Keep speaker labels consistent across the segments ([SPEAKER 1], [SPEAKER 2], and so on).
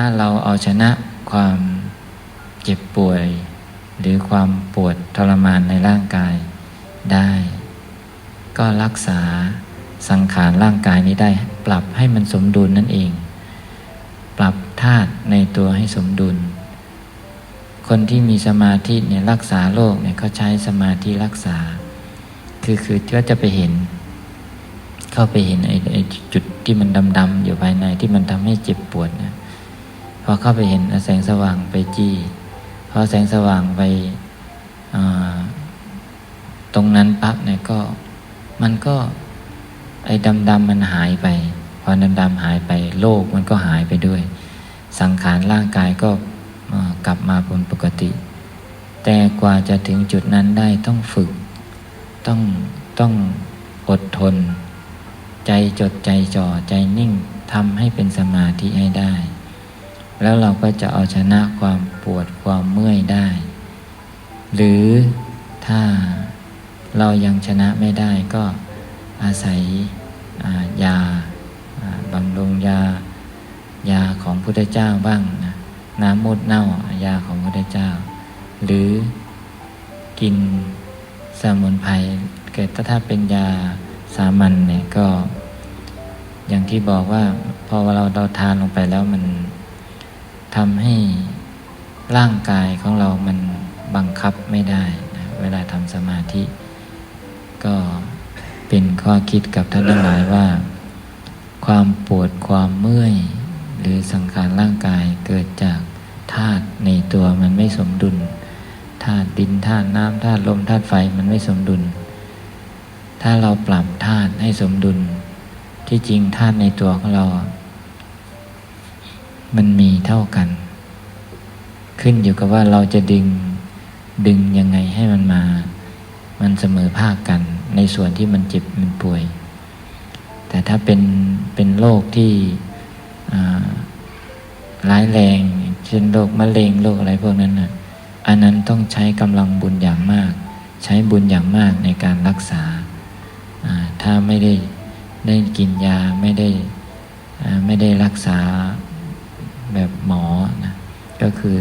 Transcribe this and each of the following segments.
[SPEAKER 1] ถ้าเราเอาชนะความเจ็บป่วย หรือความปวดทรมานในร่างกายได้ ก็รักษาสังขารร่างกายนี้ได้ ปรับให้มันสมดุลนั่นเอง ปรับธาตุในตัวให้สมดุล คนที่มีสมาธิเนี่ยรักษาโรคเนี่ยเขาใช้สมาธิรักษา คือคือก็จะไปเห็น เข้าไปเห็นไอ้ไอ้จุดที่มันดำๆอยู่ภายในที่มันทำให้เจ็บปวดนะ อเข้าไปเห็นแสงสว่างไปจี้พอแสงสว่างไปตรงนั้นปั๊บเนี่ยก็มันก็ไอ้ดำๆมันหายไป พอดำๆหายไปโลกมันก็หายไปด้วย สังขารร่างกายก็กลับมาเป็นปกติ แต่กว่าจะถึงจุดนั้นได้ต้องฝึก ต้องต้องอดทน ใจจดใจจ่อใจนิ่งทำให้เป็นสมาธิให้ได้ แล้วเราก็จะเอาชนะความปวดความเมื่อยได้ หรือถ้าเรายังชนะไม่ได้ก็อาศัยายาอ่าบำรุงยายาของพุทธเจ้าบ้างนะน้ำมูดเน่ายาของพุทธเจ้า หรือกินสมุนไพรเกิดถ้าเป็นยาสามัญเนี่ยก็ อย่างที่บอกว่าพอเราเราทานลงไปแล้วมัน ทำให้ร่างกายของเรามันบังคับไม่ได้นะเวลาทำสมาธิ ก็เป็นข้อคิดกับท่านทั้งหลายว่า ความปวดความเมื่อย หรือสังขารร่างกายเกิดจากธาตุในตัวมันไม่สมดุลธาตุดินธาตุน้ำธาตุลมธาตุไฟมันไม่สมดุล ถ้าเราปรับธาตุให้สมดุล ที่จริงธาตุในตัวของเรา มันมีเท่ากัน ขึ้นอยู่กับว่าเราจะดึงดึงยังไงให้มันมา มันเสมอภาคกัน ในส่วนที่มันเจ็บมันป่วย แต่ถ้าเป็นเป็นโรคที่ร้ายแรงเช่นโรคมะเร็งโรคอะไรพวกนั้นน่ะอันนั้นต้องใช้กำลังบุญอย่างมาก ใช้บุญอย่างมากในการรักษา ถ้าไม่ได้ได้กินยาไม่ได้ไม่ได้รักษา ก็คือ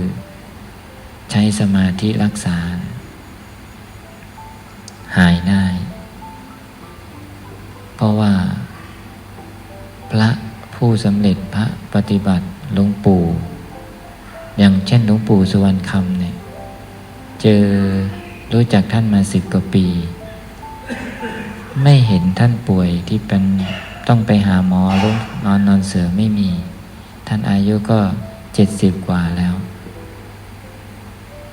[SPEAKER 1] ใช้สมาธิรักษา หายได้ เพราะว่า พระผู้สำเร็จพระปฏิบัติหลวงปู่ อย่างเช่นหลวงปู่สุวรรณคำเนี่ย เจอรู้จักท่านมาสิบกว่าปี ไม่เห็นท่านป่วยที่เป็นต้องไปหาหมอรุกนอนนอนเสือไม่มี ท่านอายุก็ เจ็ดสิบกว่าแล้ว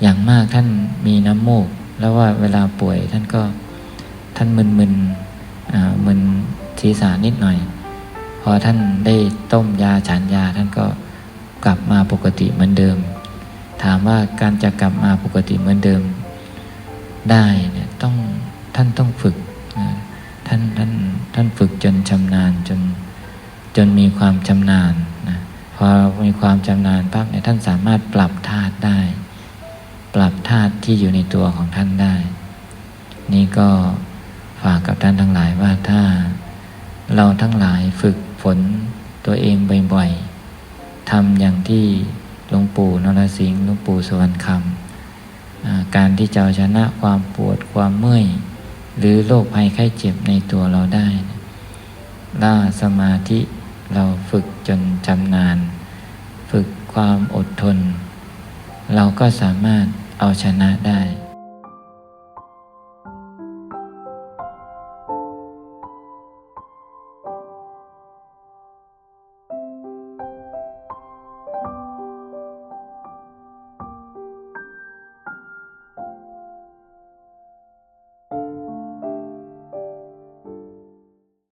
[SPEAKER 1] อย่างมากท่านมีน้ำมูก แล้วว่าเวลาป่วยท่านก็ท่านมึนๆมึนศีรษะนิดหน่อย พอท่านได้ต้มยาฉันยาท่านก็กลับมาปกติเหมือนเดิม ถามว่าการจะกลับมาปกติเหมือนเดิม ได้เนี่ยต้องท่านต้องฝึกท่านท่านท่านฝึกจนชำนาญจนจนมีความชำนาญ พอมีความชำนาญปั๊บเนี่ยท่านสามารถปรับธาตุได้ ปรับธาตุที่อยู่ในตัวของท่านได้ นี่ก็ฝากกับท่านทั้งหลายว่าถ้า เราทั้งหลายฝึกฝนตัวเองบ่อยๆทำอย่างที่หลวงปู่นรสิงห์หลวงปู่สวรรณคำการที่จะชนะความปวดความเมื่อย หรือโรคภัยไข้เจ็บในตัวเราได้ล่าสมาธิเราฝึกจนชำนาญฝึก ความอดทน เราก็สามารถเอาชนะได้